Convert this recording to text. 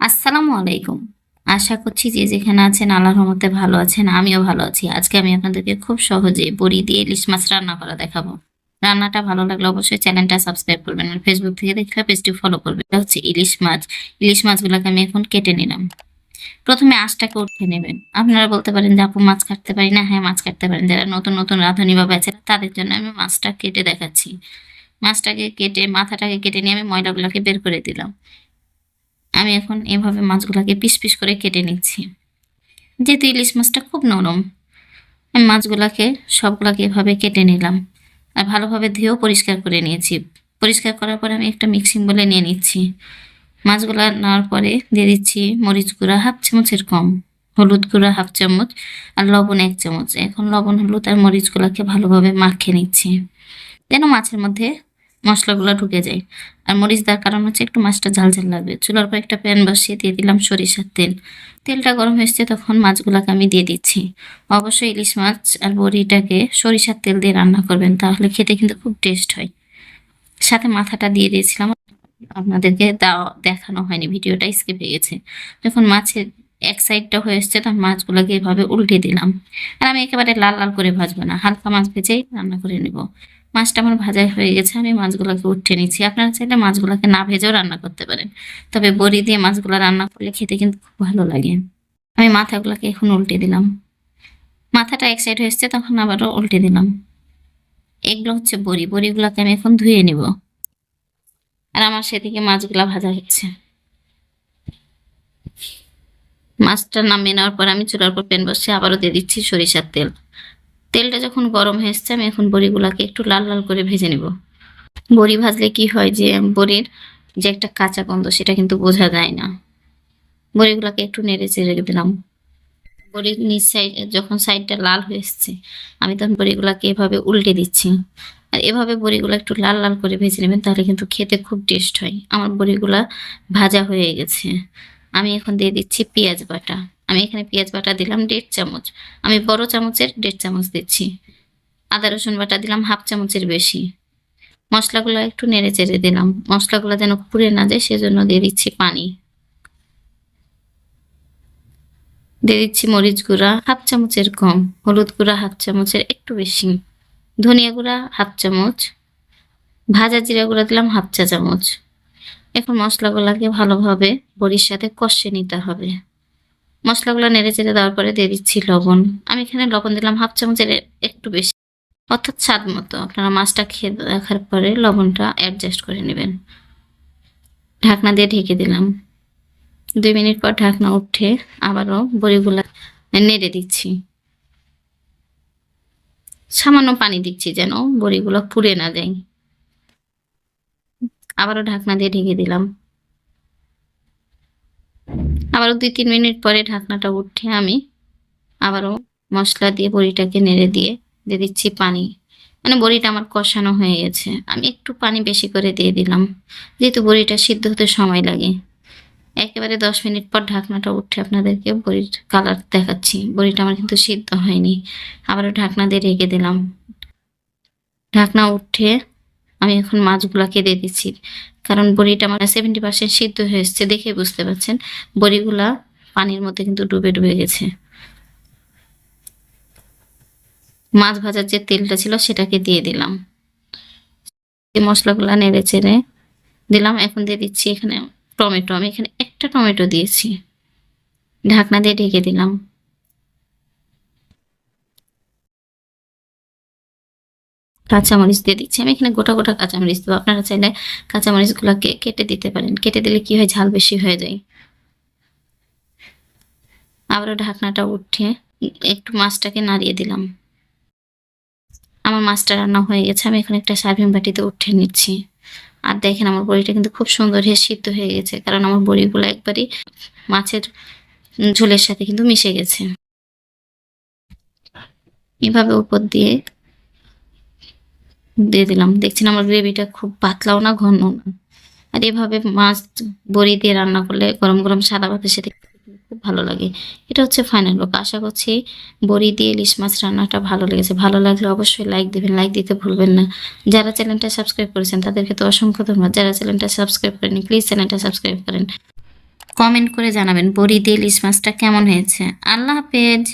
আসসালামু আলাইকুম। আশা করছি যে যেখানে আছেন আল্লাহর রহমতে ভালো আছেন, আমিও ভালো আছি। আজকে আমি আপনাদেরকে খুব সহজে বড়ি দিয়ে ইলিশ মাছ রান্না করা দেখাবো। রান্নাটা ভালো লাগলে অবশ্যই চ্যানেলটা সাবস্ক্রাইব করবেন আর ফেসবুক থেকে দেখলে পেজটি ফলো করবেন। এটা হচ্ছে ইলিশ মাছ। ইলিশ মাছগুলোকে আমি এখন কেটে নিলাম। প্রথমে আঁশটাকে উঠে নেবেন। আপনারা বলতে পারেন যে, আপু, মাছ কাটতে পারি না? হ্যাঁ মাছ কাটতে পারেন। যারা নতুন নতুন রাঁধুনি বা বেচে তাদের জন্য আমি মাছটা কেটে দেখাচ্ছি। মাছটাকে কেটে, মাথাটাকে কেটে নিয়ে আমি ময়লাগুলোকে বের করে দিলাম। আমি এখন এভাবে মাছগুলোকে পিস পিস করে কেটে নিচ্ছি। যেহেতু ইলিশ মাছটা খুব নরম, আমি মাছগুলোকে সবগুলোকে এভাবে কেটে নিলাম। আর ভালোভাবে ধুয়েও পরিষ্কার করে নিয়েছি। পরিষ্কার করার পরে আমি একটা মিক্সিং বলে নিয়ে নিচ্ছি। মাছগুলো নেওয়ার পরে দিয়ে দিচ্ছি মরিচ গুঁড়া হাফ চামচের কম, হলুদ গুঁড়া হাফ চামচ আর লবণ এক চামচ। এখন লবণ, হলুদ আর মরিচগুলোকে ভালোভাবে মাখিয়ে নিচ্ছি। যেন মাছের মধ্যে মশলাগুলো ঢুকে যায়। আর মরিচ দেওয়ার কারণ হচ্ছে একটু মাছটা ঝাল ঝাল লাগবে। চুলার পর একটা প্যান বসিয়ে দিয়ে দিলাম সরিষার তেল। তেলটা গরম হয়েছে তখন মাছগুলোকে আমি দিয়ে দিচ্ছি। অবশ্যই ইলিশ মাছ আর বড়িটাকে সরিষার তেল দিয়ে রান্না করবেন, তাহলে খেতে কিন্তু খুব টেস্ট হয়। সাথে মাথাটা দিয়ে দিয়েছিলাম, আপনাদেরকে দাও দেখানো হয়নি, ভিডিওটা স্কিপ হয়ে গেছে। যখন মাছের এক সাইডটা হয়ে এসছে, তখন মাছগুলোকে এভাবে উল্টে দিলাম। আর আমি একেবারে লাল লাল করে ভাজবো না, হালকা মাছ ভেজেই রান্না করে নেব। মাছটা আমার ভাজা হয়ে গেছে, আমি মাছগুলোকে উঠে নিচ্ছি আপনারা চাইলে মাছগুলোকে না ভেজেও রান্না করতে পারেন। তবে বড়ি দিয়ে মাছগুলো রান্না করলে খেতে কিন্তু খুব ভালো লাগে। আমি মাথাগুলোকে এখন উল্টে দিলাম। মাথাটা এক সাইড হয়েছে তখন আবারও উল্টে দিলাম। এগুলো হচ্ছে বড়ি। বড়িগুলোকে আমি এখন ধুয়ে নিব। আর আমার সেদিকে মাছগুলো ভাজা হচ্ছে। মাছটা নামিয়ে নেওয়ার পর আমি চুলার পর প্যান বসে আবারও দিয়ে দিচ্ছি সরিষার তেল। তেলটা যখন গরম হয়ে এসছে, আমি এখন বড়িগুলাকে একটু লাল লাল করে ভেজে নেব। বড়ি ভাজলে কি হয় যে, বড়ির যে একটা কাঁচা গন্ধ, সেটা কিন্তু বোঝা যায় না। বড়িগুলাকে একটু নেড়ে চেড়ে দিলাম। বড়ির নিচ সাইড যখন সাইডটা লাল হয়ে এসছে, আমি তখন বড়িগুলাকে এভাবে উল্টে দিচ্ছি। আর এভাবে বড়িগুলো একটু লাল লাল করে ভেজে নেবেন, তাহলে কিন্তু খেতে খুব টেস্ট হয়। আমার বড়িগুলা ভাজা হয়ে গেছে। আমি এখন দিয়ে দিচ্ছি পেঁয়াজ বাটা। আমি এখানে পেঁয়াজ বাটা দিলাম দেড় চামচ। আমি বড় চামচের দেড় চামচ দিচ্ছি। আদা, রসুন বাটা দিলাম হাফ চামচের বেশি। মশলাগুলো একটু নেড়ে চেড়ে দিলাম। মশলাগুলো যেন পুড়ে না যায়, সেজন্য দিয়ে দিচ্ছি পানি। দিয়ে দিচ্ছি মরিচ গুঁড়া, হাফ চামচের কম। হলুদ গুঁড়া, হাফ চামচের একটু বেশি। ধনিয়া গুঁড়া, হাফ চামচ। ভাজা জিরা গুঁড়া দিলাম হাফ চা চামচ। এখন মশলাগুলোকে ভালোভাবে বড়ির সাথে কষে নিতে হবে। মশলাগুলো নেড়ে চেড়ে দেওয়ার পরে দিয়ে দিচ্ছি লবণ। আমি এখানে লবণ দিলাম হাফ চামচের একটু বেশি। অর্থাৎ স্বাদ মতো। আপনারা মাছটা খেয়ে দেখার পরে লবণটা অ্যাডজাস্ট করে নেবেন। ঢাকনা দিয়ে ঢেকে দিলাম। দুই মিনিট পর ঢাকনা উঠে আবারও বড়িগুলা নেড়ে দিচ্ছি। সামান্য পানি দিচ্ছি যেন বড়িগুলো পুড়ে না যায়। আবারও ঢাকনা দিয়ে ঢেকে দিলাম। আবারও দুই তিন মিনিট পরে ঢাকনাটা উঠে আমি আবারও মশলা দিয়ে বড়িটাকে নেড়ে দিয়ে দিয়ে দিচ্ছি পানি। মানে বড়িটা আমার কষানো হয়ে গেছে। আমি একটু পানি বেশি করে দিয়ে দিলাম। যেহেতু বড়িটা সিদ্ধ হতে সময় লাগে। একেবারে দশ মিনিট পর ঢাকনাটা উঠে আপনাদেরকে বড়ির কালার দেখাচ্ছি। বড়িটা আমার কিন্তু সিদ্ধ হয়নি। আবারও ঢাকনা দিয়ে রেখে দিলাম। ঢাকনা উঠে আমি এখন মাছগুলাকে দিয়ে দিচ্ছি। কারণ বড়িটা আমার সেভেন্টি পার্সেন্ট সিদ্ধ হয়ে এসছে দেখে বুঝতে পারছেন। বড়িগুলা পানির মধ্যে কিন্তু ডুবে ডুবে গেছে। মাছ ভাজার যে তেলটা ছিল সেটাকে দিয়ে দিলাম। মশলাগুলা নেড়ে চেড়ে দিলাম, এখন দিয়ে দিচ্ছি এখানে টমেটো। আমি এখানে একটা টমেটো দিয়েছি। ঢাকনা দিয়ে ঢেকে দিলাম। কাঁচামরিচ দিয়ে দিচ্ছি। আমি এখানে গোটা গোটা কাঁচামরিচ দেবো। আপনারা চাইলে কাঁচামরিচগুলোকে কেটে দিতে পারেন। কেটে দিলে কি হয়? ঝাল বেশি হয়ে যায়। আবারও ঢাকনাটা উঠে একটু মাছটাকে নাড়িয়ে দিলাম। আমার মাছটা রান্না হয়ে গেছে। আমি এখন একটা সার্ভিং বাটিতে উঠে নিচ্ছি। আর দেখেন আমার বড়িটা কিন্তু খুব সুন্দর হয়ে সিদ্ধ হয়ে গেছে। কারণ আমার বড়িগুলো একবারই মাছের ঝোলের সাথে কিন্তু মিশে গেছে। এভাবে উপর দিয়ে দিয়ে দিলাম। দেখছেন আমার গ্রেভিটা খুব পাতলাও না ঘন না। আর এভাবে মাছ বড়ি দিয়ে রান্না করলে গরম গরম সাদা ভাতের সাথে খুব ভালো লাগে। এটা হচ্ছে ফাইনাল লুক আশা করছি বড়ি দিয়ে ইলিশ মাছ রান্নাটা ভালো লেগেছে। ভালো লাগলে অবশ্যই লাইক দেবেন লাইক দিতে ভুলবেন না। যারা চ্যানেলটা সাবস্ক্রাইব করেছেন, তাদেরকে তো অসংখ্য ধন্যবাদ। যারা চ্যানেলটা সাবস্ক্রাইব করেনি প্লিজ চ্যানেলটা সাবস্ক্রাইব করেন। কমেন্ট করে জানাবেন বড়ি দিয়ে ইলিশ মাছটা কেমন হয়েছে। আল্লাহ হাফেজ।